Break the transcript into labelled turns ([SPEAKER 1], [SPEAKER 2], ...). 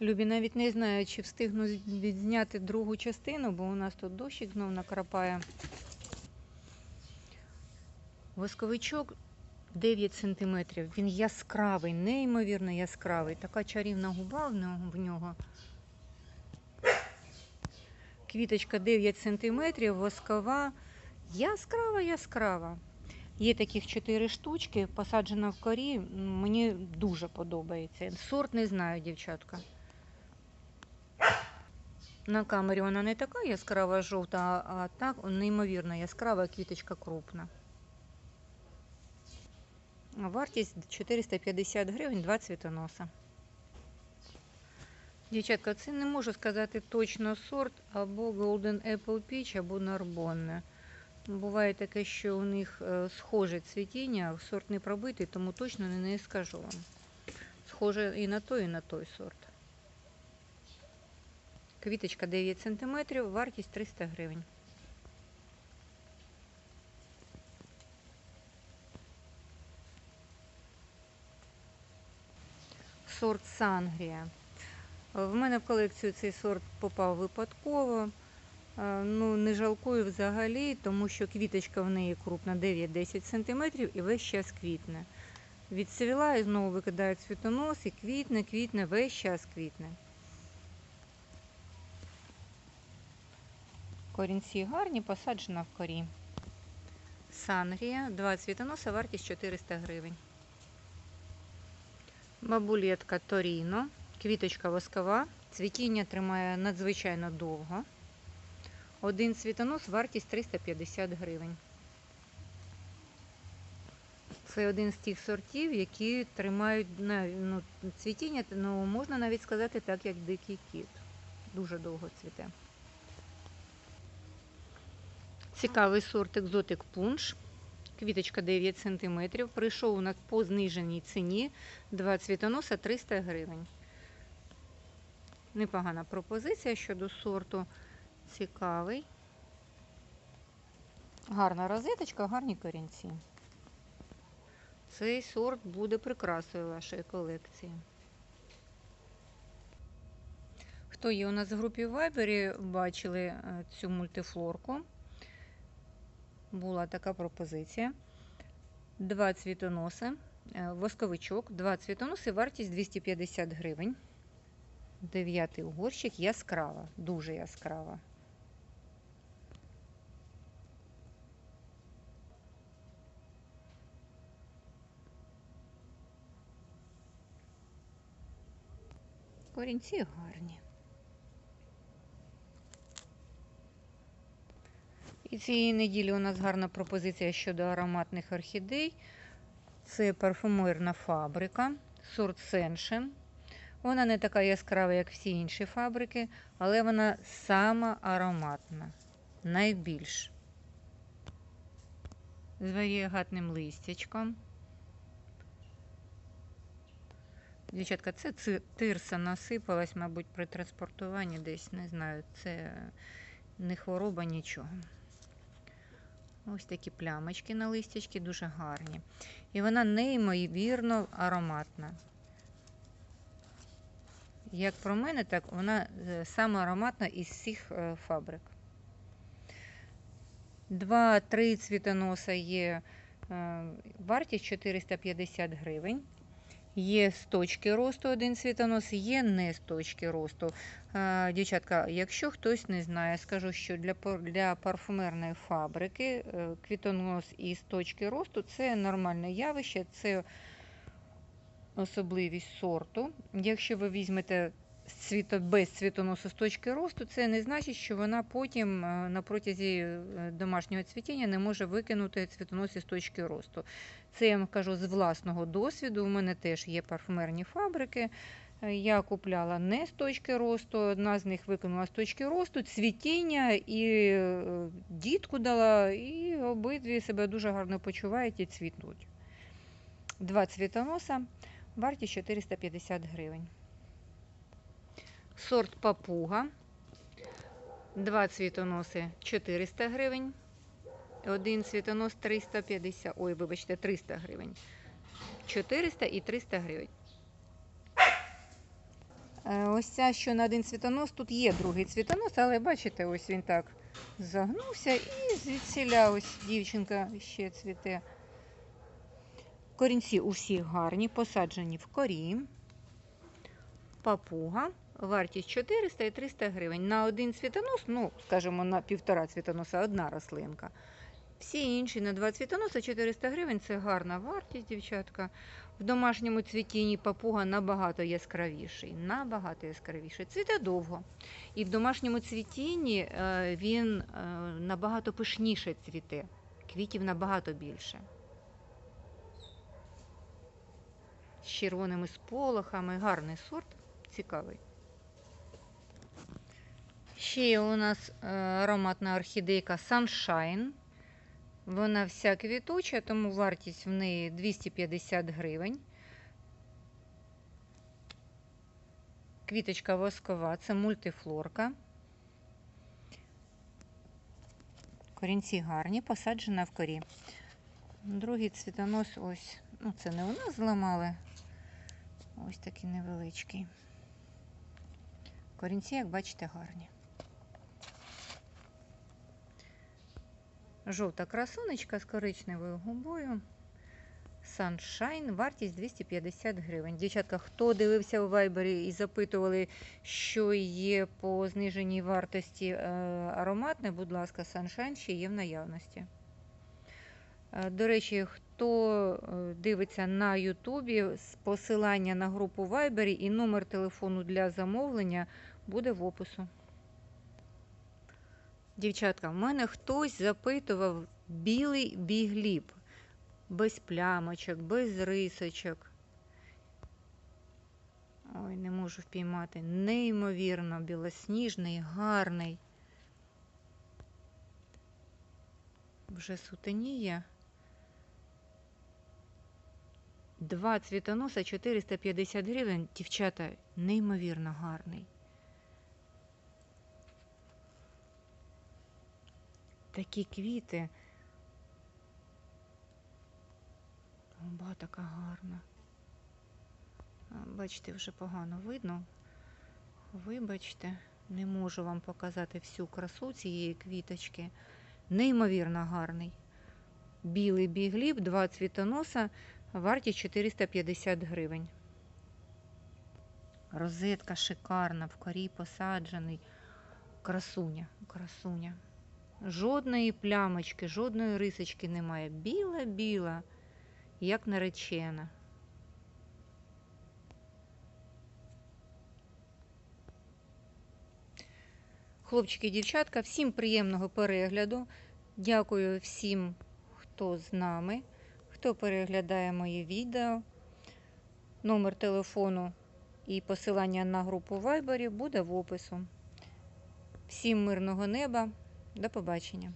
[SPEAKER 1] Любі навіть не знаю, чи встигну відзняти другу частину, бо у нас тут дощик знов накрапає. Восковичок 9 см. Він яскравий, неймовірно яскравий. Така чарівна губа в нього. Квіточка 9 см, воскова. Яскрава, яскрава. Є таких 4 штучки, посаджена в корі. Мені дуже подобається. Сорт не знаю, дівчатка. На камері вона не така яскрава жовта, а так неймовірно яскрава квіточка крупна. Вартість 450 гривень, два цвітоноса. Дівчатка, це не можу сказати точно сорт або Golden Apple Peach, або Narbonne. Буває таке, що у них е, схоже цвітіння, сорт не пробитий, тому точно не скажу вам. Схоже і на той, і на той сорт. Квіточка 9 см, вартість 300 гривень. Сорт Сангрія. В мене в колекцію цей сорт попав випадково. Е, Ну, не жалкую взагалі, тому що квіточка в неї крупна 9-10 см і весь час квітне. Відцвіла і знову викидає цвітонос і квітне, квітне, весь час квітне. Корінці гарні, посаджена в корі. Сангрія, два цвітоноса, вартість 400 гривень. Бабулетка Торіно, квіточка воскова, цвітіння тримає надзвичайно довго. Один цвітонос, вартість 350 гривень. Це один з тих сортів, які тримають ну, цвітіння, ну, можна навіть сказати так, як дикий кіт. Дуже довго цвіте. Цікавий сорт екзотик пунш. Квіточка 9 см. Прийшов у нас по зниженій ціні. Два цвітоноса 300 гривень. Непогана пропозиція щодо сорту. Цікавий. Гарна розеточка, гарні корінці. Цей сорт буде прикрасою вашої колекції. Хто є у нас в групі Вайбері, бачили е, цю мультифлорку. Була така пропозиція. Два цвітоноси, е, восковичок, два цвітоноси, вартість 250 гривень. Дев'ятий угорщик яскрава, дуже яскрава. Корінці гарні. І цієї неділі у нас гарна пропозиція щодо ароматних орхідей. Це парфумерна фабрика, сорт Сеншен. Вона не така яскрава, як всі інші фабрики, але вона сама ароматна. Найбільш. З варієгатним листячком. Дівчатка, це тирса насипалась, мабуть, при транспортуванні десь, не знаю, це не хвороба, нічого. Ось такі плямочки на листячки дуже гарні. І вона неймовірно ароматна. Як про мене, так вона саме ароматна із всіх е, фабрик. Два-три цвітоноса є е, вартість 450 гривень. Є з точки росту один світонос, є не з точки росту. Дівчатка, якщо хтось не знає, скажу, що для, для парфумерної фабрики е, квітонос із точки росту це нормальне явище, це особливість сорту. Якщо ви візьмете з цвіто, без точки росту, це не значить, що вона потім е, на протязі е, домашнього цвітіння не може викинути цвітонос із точки росту. Це я вам кажу з власного досвіду. У мене теж є парфумерні фабрики. Е, Я купляла не з точки росту, одна з них викинула з точки росту, цвітіння і дітку дала, і обидві себе дуже гарно почувають і цвітуть. Два цвітоноса, вартість 450 гривень. Сорт папуга. Два цвітоноси 400 гривень. Один цвітонос 350, ой, вибачте, 300 гривень. 400 і 300 гривень. Е, Ось ця, що на один цвітонос, тут є другий цвітонос, але бачите, ось він так загнувся і звідсіля ось дівчинка ще цвіте. Корінці у всіх гарні, посаджені в корі. Папуга. Вартість 400 і 300 гривень. На один цвітонос, ну, скажімо, на півтора цвітоноса одна рослинка. Всі інші на два цвітоноса 400 гривень це гарна вартість, дівчатка. В домашньому цвітінні папуга набагато яскравіший. Набагато яскравіший. Цвіте довго. І в домашньому цвітінні е, він е, набагато пишніше цвіте. Квітів набагато більше. З червоними сполохами. Гарний сорт, цікавий. Ще у нас е, ароматна орхідейка Sunshine. Вона вся квітуча, тому вартість в неї 250 гривень. Квіточка воскова, це мультифлорка. Корінці гарні, посаджена в корі. Другий цвітонос ось, ну це не у нас зламали. Ось такий невеличкий. Корінці, як бачите, гарні. Жовта красунечка з коричневою губою. Sunshine, вартість 250 гривень. Дівчатка, хто дивився у Вайбері і запитували, що є по зниженій вартості е, ароматне, будь ласка, Sunshine ще є в наявності. Е, До речі, хто е, дивиться на Ютубі, посилання на групу Вайбері і номер телефону для замовлення буде в опису. Дівчатка, в мене хтось запитував білий бігліб. Без плямочок, без рисочок. Ой, не можу впіймати. Неймовірно білосніжний, гарний. Вже сутеніє. Два цвітоноса 450 гривень. Дівчата, неймовірно гарний. Такі квіти. Губа така гарна. Бачите, вже погано видно. Вибачте, не можу вам показати всю красу цієї квіточки. Неймовірно гарний. Білий бігліб, два цвітоноса, вартість 450 гривень. Розетка шикарна, в корі посаджений. Красуня, красуня. Жодної плямочки, жодної рисочки немає. Біла-біла, як наречена. Хлопчики і дівчатка, всім приємного перегляду. Дякую всім, хто з нами, хто переглядає мої відео. Номер телефону і посилання на групу Viber буде в опису. Всім мирного неба. До побачення.